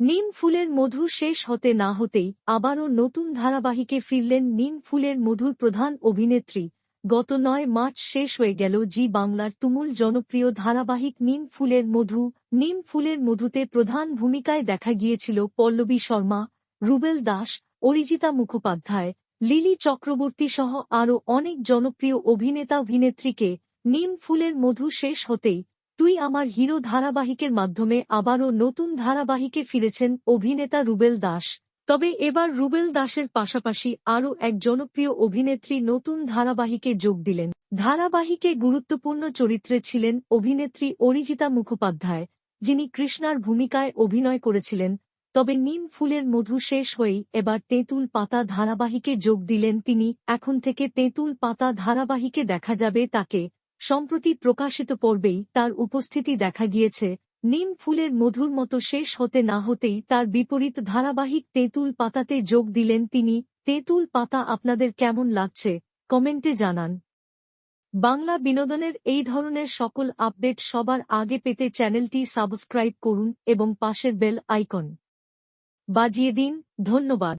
নিম ফুলের মধু শেষ হতে না হতেই আবারও নতুন ধারাবাহিকে ফিরলেন নিম ফুলের মধুর প্রধান অভিনেত্রী। গত নয় মার্চ শেষ হয়ে গেল জি বাংলার তুমুল জনপ্রিয় ধারাবাহিক নিম ফুলের মধু। নিম ফুলের মধুতে প্রধান ভূমিকায় দেখা গিয়েছিল পল্লবী শর্মা, রুবেল দাস, অরিজিতা মুখোপাধ্যায়, লিলি চক্রবর্তী সহ আরও অনেক জনপ্রিয় অভিনেতা অভিনেত্রীকে নিম ফুলের মধু শেষ হতেই তুই আমার হিরো ধারাবাহিকের মাধ্যমে আবারও নতুন ধারাবাহিকে ফিরেছেন, অভিনেতা রুবেল দাস। তবে এবার রুবেল দাসের পাশাপাশি আরও এক জনপ্রিয় অভিনেত্রী নতুন ধারাবাহিকে যোগ দিলেন। ধারাবাহিকে গুরুত্বপূর্ণ চরিত্রে ছিলেন অভিনেত্রী অরিজিতা মুখোপাধ্যায়, যিনি কৃষ্ণার ভূমিকায় অভিনয় করেছিলেন। তবে নিম ফুলের মধু শেষ হয়েই এবার তেঁতুল পাতা ধারাবাহিকে যোগ দিলেন তিনি। এখন থেকে তেঁতুল পাতা ধারাবাহিকে দেখা যাবে তাকে সম্প্রতি প্রকাশিত পর্বেই তার উপস্থিতি দেখা গিয়েছে, নিম ফুলের মধুর মতো শেষ হতে না হতেই তার বিপরীত ধারাবাহিক তেঁতুল পাতাতে যোগ দিলেন তিনি, তেঁতুল পাতা আপনাদের কেমন লাগছে? কমেন্টে জানান। বাংলা বিনোদনের এই ধরনের সকল আপডেট সবার আগে পেতে চ্যানেলটি সাবস্ক্রাইব করুন এবং পাশের বেল আইকন বাজিয়ে দিন, ধন্যবাদ।